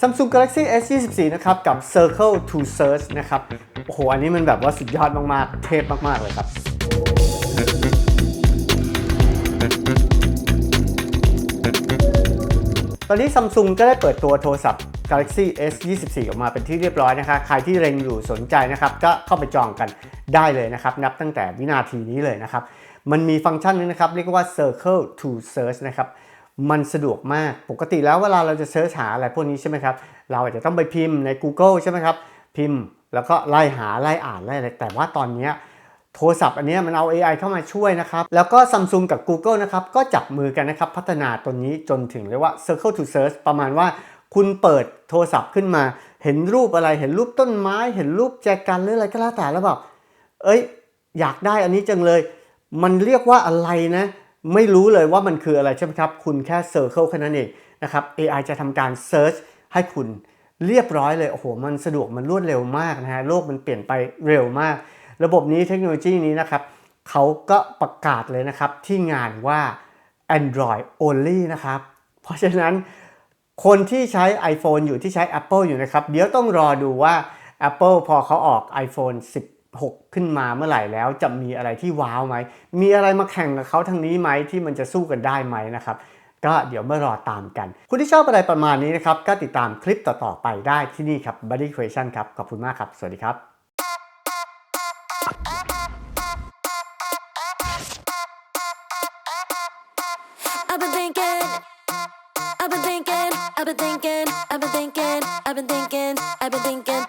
Samsung Galaxy S24 นะครับ กับ Circle to Search นะครับ โอ้โห อันนี้มันแบบว่าสุดยอดมาก ๆ เทพมาก ๆ เลยครับ ตอนนี้ Samsung ก็ได้เปิดตัวโทรศัพท์ Galaxy S24 ออกมาเป็นที่เรียบร้อยนะคะ ใครที่เร็งอยู่สนใจนะครับ ก็เข้าไปจองกันได้เลยนะครับ นับตั้งแต่วินาทีนี้เลยนะครับ มันมีฟังก์ชันนึงนะครับ เรียกว่า Circle to Search นะครับ มันสะดวกมากปกติแล้วเวลาเราจะเสิร์ชหาอะไรพวกนี้ใช่ไหมครับ เราอาจจะต้องไปพิมพ์ใน Google ใช่ไหมครับ พิมพ์แล้วก็ไล่หาไล่อ่านไล่อะไรแต่ว่าตอนนี้โทรศัพท์อันนี้มันเอา AI เข้ามาช่วยนะครับ แล้วก็ Samsung กับ Google นะครับ ก็จับมือกันนะครับ พัฒนาตัวนี้จนถึงเรียกว่า Circle to Search ประมาณว่าคุณเปิดโทรศัพท์ขึ้นมา เห็นรูปอะไรเห็นรูปต้นไม้ เห็นรูปแจกันหรืออะไรก็แล้วแต่แล้วแบบเอ้ย อยากได้อันนี้จังเลย มันเรียกว่าอะไรนะ ไม่รู้เลยว่ามันคืออะไรใช่ไหมครับ คุณแค่ Circle แค่นั้นเองนะครับ AI จะทำการ Search ให้คุณเรียบร้อยเลย โอ้โห มันสะดวกมันรวดเร็วมากนะฮะ โลกมันเปลี่ยนไปเร็วมาก ระบบนี้เทคโนโลยีนี้นะครับเขาก็ประกาศเลยนะครับ ที่งานว่า Android only นะครับ เพราะฉะนั้นคนที่ใช้ iPhone อยู่ที่ใช้ Apple อยู่นะครับ เดี๋ยวต้องรอดูว่า Apple พอเขาออก iPhone 10 6 ขึ้นมาเมื่อไหร่แล้วจะมีอะไรที่ว้าวไหม มีอะไรมาแข่งกับเขาทางนี้ไหมที่มันจะสู้กันได้ไหมนะครับก็เดี๋ยวมารอตามกัน คุณที่ชอบอะไรประมาณนี้นะครับ ก็ติดตามคลิปต่อ ๆ ไปได้ที่นี่ครับ Buddy Creation ครับ ขอบคุณมากครับ สวัสดีครับ I've been thinking, I've been thinking, I've been thinking, I've been thinking.